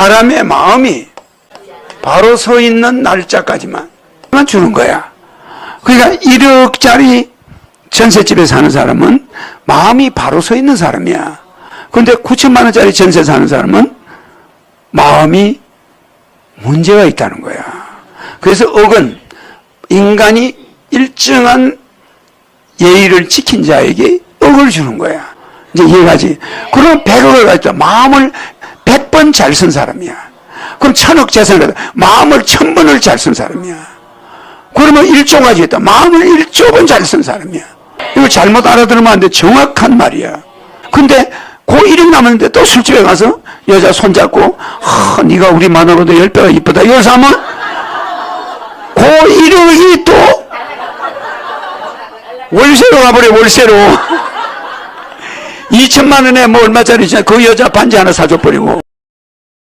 사람의 마음이 바로 서 있는 날짜까지만 주는 거야. 그러니까 1억짜리 전셋집에 사는 사람은 마음이 바로 서 있는 사람이야. 근데 9천만 원짜리 전세 사는 사람은 마음이 문제가 있다는 거야. 그래서 억은 인간이 일정한 예의를 지킨 자에게 억을 주는 거야. 이제 이해가지? 그럼 백억을 가졌다. 마음을 백 번 잘 쓴 사람이야. 그럼 천억 재산을 가졌다. 마음을 천 번을 잘 쓴 사람이야. 그러면 일조 가지고 다 마음을 일조 번 잘 쓴 사람이야. 이거 잘못 알아들으면 안 돼. 정확한 말이야. 근데 고 1억 남았는데 또 술집에 가서 여자 손잡고 하, 네가 우리 마누라보다 10배가 이쁘다. 이래서 하면 고 1억이 또 월세로 가버려 월세로 2천만 원에 뭐 얼마짜리 그 여자 반지 하나 사줘버리고